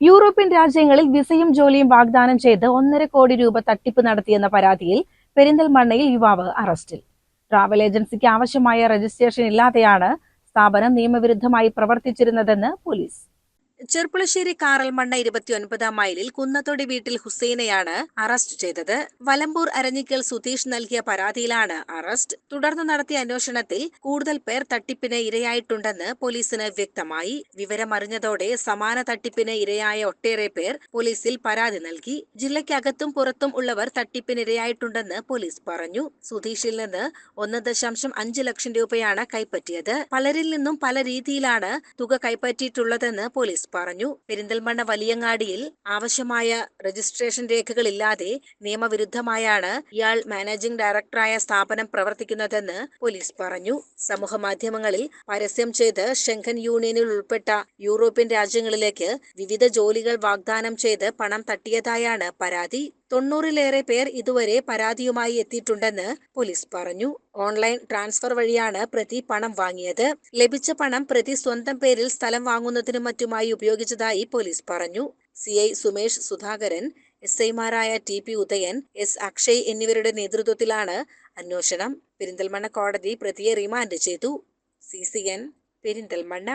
European രാജ്യങ്ങളിൽ വിസയും ജോലിയും വാഗ്ദാനം ചെയ്ത് ഒന്നര കോടി രൂപ തട്ടിപ്പ് നടത്തിയെന്ന പരാതിയിൽ പെരിന്തൽമണ്ണയിൽ യുവാവ് അറസ്റ്റിൽ. ട്രാവൽ ഏജൻസിക്ക് ആവശ്യമായ രജിസ്ട്രേഷൻ ഇല്ലാതെയാണ് സ്ഥാപനം നിയമവിരുദ്ധമായി പ്രവർത്തിച്ചിരുന്നതെന്ന് പോലീസ്. ചെർപ്പുളശ്ശേരി കാറൽമണ്ണ ഇരുപത്തിയൊൻപതാം മൈലിൽ കുന്നത്തൊടി വീട്ടിൽ ഹുസൈനെയാണ് അറസ്റ്റ് ചെയ്തത്. വലമ്പൂർ അരഞ്ഞിക്കൽ സുധീഷ് നൽകിയ പരാതിയിലാണ് അറസ്റ്റ്. തുടർന്ന് നടത്തിയ അന്വേഷണത്തിൽ കൂടുതൽ പേർ തട്ടിപ്പിന് ഇരയായിട്ടുണ്ടെന്ന് പോലീസിന് വ്യക്തമായി. വിവരമറിഞ്ഞതോടെ സമാന തട്ടിപ്പിന് ഇരയായ ഒട്ടേറെ പേർ പോലീസിൽ പരാതി നൽകി. ജില്ലയ്ക്കകത്തും പുറത്തും ഉള്ളവർ തട്ടിപ്പിന് ഇരയായിട്ടുണ്ടെന്ന് പോലീസ് പറഞ്ഞു. സുധീഷിൽ നിന്ന് ഒന്ന് ദശാംശം അഞ്ച് ലക്ഷം രൂപയാണ് കൈപ്പറ്റിയത്. പലരിൽ നിന്നും പല രീതിയിലാണ് തുക കൈപ്പറ്റിയിട്ടുള്ളതെന്ന് പോലീസ് പറഞ്ഞു പെരിന്തൽമണ്ണ വലിയങ്ങാടിയിൽ ആവശ്യമായ രജിസ്ട്രേഷൻ രേഖകളില്ലാതെ നിയമവിരുദ്ധമായാണ് ഇയാൾ മാനേജിംഗ് ഡയറക്ടറായ സ്ഥാപനം പ്രവർത്തിക്കുന്നതെന്ന് പോലീസ് പറഞ്ഞു. സമൂഹ മാധ്യമങ്ങളിൽ പരസ്യം ചെയ്ത് ഷെങ്കൻ യൂണിയനിൽ ഉൾപ്പെട്ട യൂറോപ്യൻ രാജ്യങ്ങളിലേക്ക് വിവിധ ജോലികൾ വാഗ്ദാനം ചെയ്ത് പണം തട്ടിയതായാണ് പരാതി. തൊണ്ണൂറിലേറെ പേർ ഇതുവരെ പരാതിയുമായി എത്തിയിട്ടുണ്ടെന്ന് പോലീസ് പറഞ്ഞു. ഓൺലൈൻ ട്രാൻസ്ഫർ വഴിയാണ് പ്രതി പണം വാങ്ങിയത്. ലഭിച്ച പണം പ്രതി സ്വന്തം പേരിൽ സ്ഥലം വാങ്ങുന്നതിനും മറ്റുമായി ഉപയോഗിച്ചതായി പോലീസ് പറഞ്ഞു. C I Sumesh Sudhakaran S ഐമാരായ T P Udayan S Akshay എന്നിവരുടെ നേതൃത്വത്തിലാണ് അന്വേഷണം. പെരിന്തൽമണ്ണ കോടതി പ്രതിയെ റിമാൻഡ് ചെയ്തു. C C N Perinthalmanna.